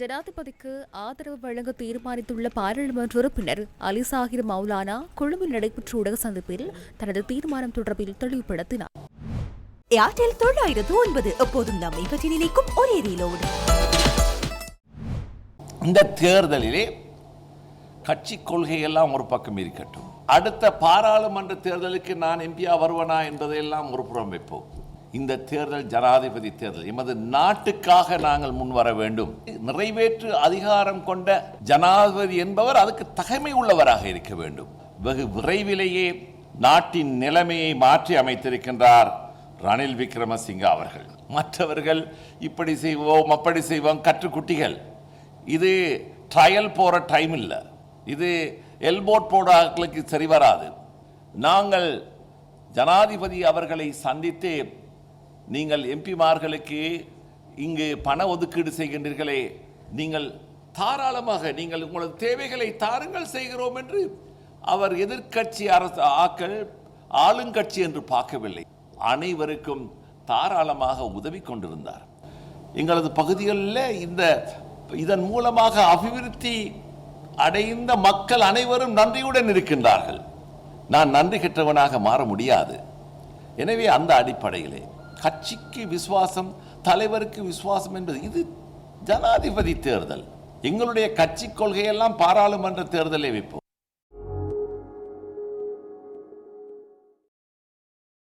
ஜனாதிபதிக்கு ஆதரவு வழங்க தீர்மானித்துள்ள பாராளுமன்ற உறுப்பினர் அலி சாஹிர் மௌலானா கொழும்பில் நடைபெற்ற ஊடக சந்திப்பில் தனது தீர்மானம் தொடர்பில் தெளிவுபடுத்தினார். ஏர்டெல் தொள்ளாயிரத்து ஒன்பது. எப்போதும் நம்மை பற்றி நினைக்கும் ஒரே ரீலோடு. இந்த தேர்தலிலே கட்சி கொள்கையெல்லாம் ஒரு பக்கம் இருக்கட்டும். அடுத்த பாராளுமன்ற தேர்தலுக்கு நான் எம்பியா வருவனா என்பதையெல்லாம் ஒரு புறம் வைப்போம். இந்த தேர்தல் ஜனாதிபதி தேர்தல் எமது நாட்டுக்காக நாங்கள் முன் வர வேண்டும். நிறைவேற்று அதிகாரம் கொண்ட ஜனாதிபதி என்பவர் அதுக்கு தகைமை உள்ளவராக இருக்க வேண்டும். வெகு விரைவிலேயே நாட்டின் நிலைமையை மாற்றி அமைத்திருக்கின்றார் ரணில் விக்ரமசிங்க அவர்கள். மற்றவர்கள் இப்படி செய்வோம் அப்படி செய்வோம் கற்றுக்குட்டிகள். இது ட்ரையல் போகிற டைம் இல்லை. இது எல்போட் போடாக்களுக்கு சரி வராது. நாங்கள் ஜனாதிபதி அவர்களை சந்தித்து நீங்கள் எம்பிமார்களுக்கு இங்கு பண ஒதுக்கீடு செய்கின்றீர்களே நீங்கள் தாராளமாக நீங்கள் உங்களது தேவைகளை தாருங்கள் செய்கிறோம் என்று அவர் எதிர்க்கட்சி அரசு ஆக்கள் ஆளுங்கட்சி என்று பார்க்கவில்லை. அனைவருக்கும் தாராளமாக உதவி கொண்டிருந்தார். எங்களது பகுதிகளில் இந்த இதன் மூலமாக அபிவிருத்தி அடைந்த மக்கள் அனைவரும் நன்றியுடன் இருக்கின்றார்கள். நான் நன்றி கெட்டவனாக மாற முடியாது. எனவே அந்த அடிப்படையிலே கட்சிக்கு விசுவாசம் தலைவருக்கு விசுவாசம் என்பது இது ஜனாதிபதி தேர்தல். எங்களுடைய கட்சி கொள்கையெல்லாம் பாராளுமன்ற தேர்தலை வைப்போம்.